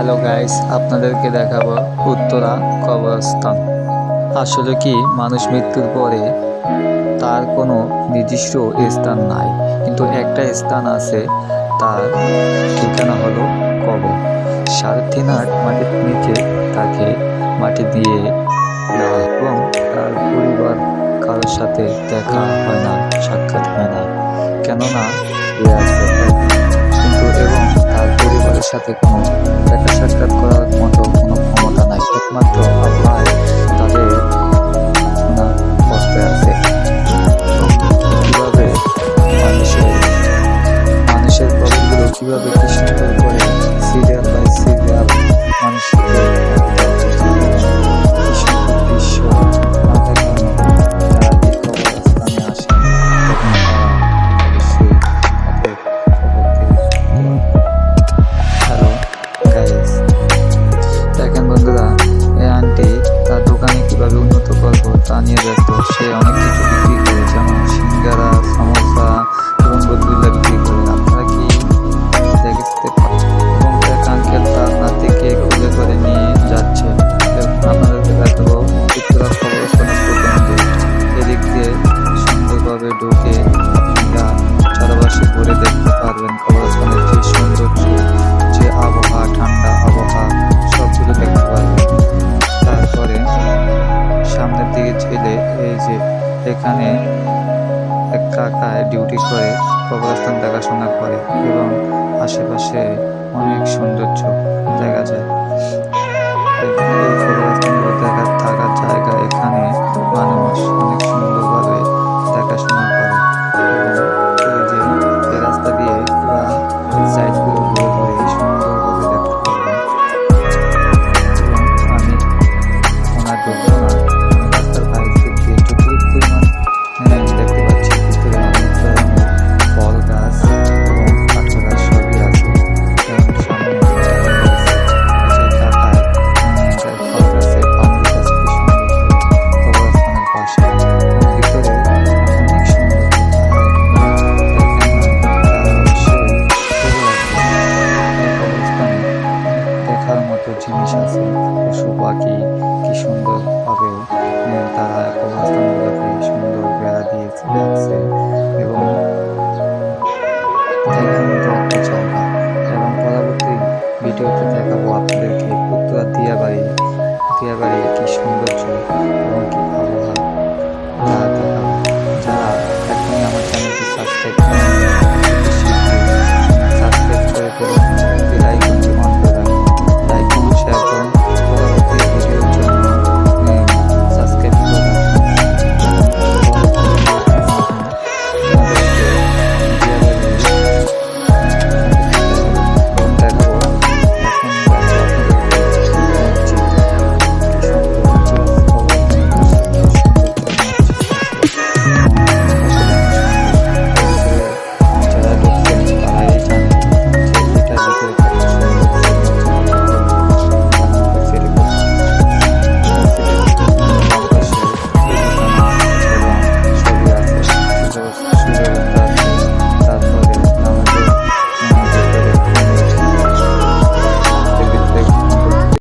Hello guys আপনাদেরকে দেখাবো উত্তরা কবরস্থান। আসলে কি, মানুষ মৃত্যুর পরে তার কোনো নির্দিষ্ট স্থান নাই, কিন্তু একটা স্থান আছে, তার ঠিকানা হলো কবর। সাড়ে তিন আট মাটির নিচে তাকে মাটি দিয়ে দেওয়া এবং তার পরিবার কারোর সাথে দেখা হয় না, সাক্ষাৎ হয় না। কেননা কিন্তু এবং তার পরিবারের সাথে কোনো একমাত্র আল্লাহ তাদের না কষ্টে আছে। কীভাবে মানুষের মানুষের প্রবলেমগুলো কীভাবে কৃষ্ণের şey anlık এলাকায় ডিউটি করে কবরস্থান দেখাশোনা করে এবং আশেপাশে অনেক সৌন্দর্য দেখা যায়। জিনিস আছে পশু পাখি কী সুন্দরভাবে হ্যাঁ, তারা